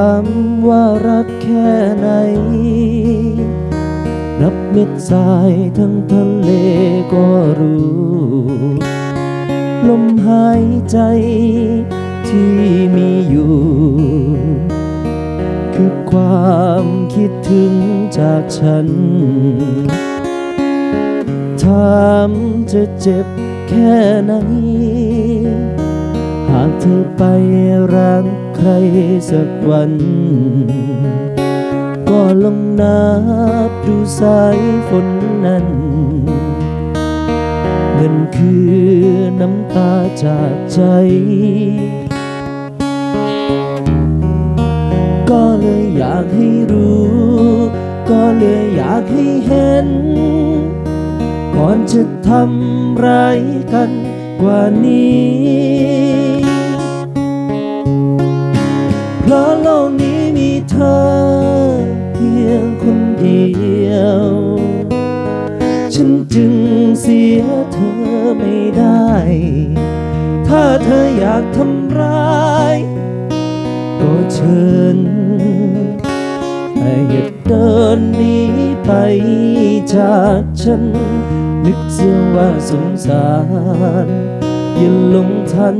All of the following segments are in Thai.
ามว่ารักแค่ไหน นับเม็ดทรายทั้งทะเลก็รู้ ลมหายใจที่มีอยู่ คือความคิดถึงจากฉัน ถามจะเจ็บแค่ไหน หากเธอไปรักใครสักวัน ก็ลองนับดูสายฝนนั้น เงินคือน้ำตาจากใจก็เลยอยากให้รู้ ก็เลยอยากให้เห็น ก่อนจะทำร้ายกันกว่านี้ เสียเธอไม่ได้ ถ้าเธออยากทำร้ายก็เชิญแต่อย่าเดินหนีไปจากฉัน นึกเสียว่าสงสารอย่าลงทัน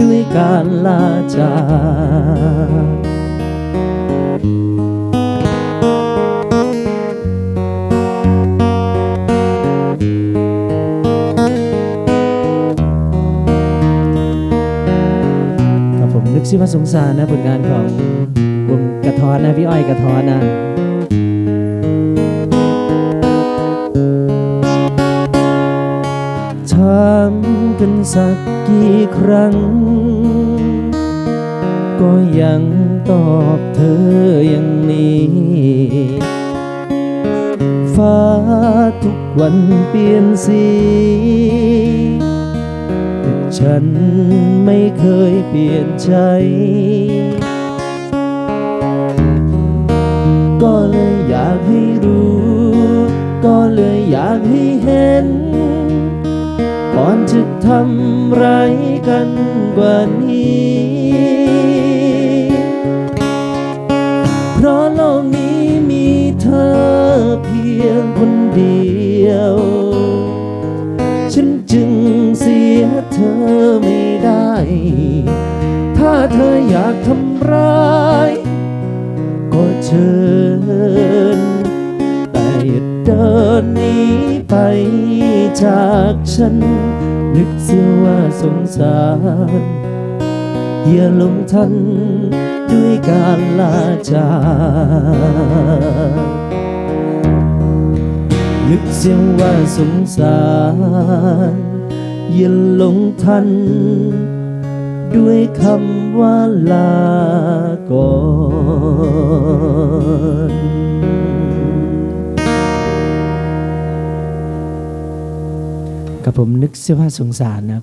ด้วยการลาจาก นึกสิว่าสงสารนะผลงานของวงกระท้อนนะพี่อ้อยกระท้อนนะถามกันสักกี่ครั้ง ก็ยังตอบเธออย่างนี้ฟ้าทุกวันเปลี่ยนสี ฉันไม่เคยเปลี่ยนใจ ก็เลยอยากให้รู้ ก็เลยอยากให้เห็น ก่อนจะทำไรกันกว่านี้ เธอไม่ได้ ถ้าเธออยากทำร้าย ก็เชิญ แต่อย่าเดินหนีไปจากฉัน นึกเสียว่าสงสาร อย่าหลงทันด้วยการลาจากนึกเสียว่าสงสาร ย่าหลงทัน ด้วยคำว่าลาก่อนกับผมนึกเสียว่าสงสารนะ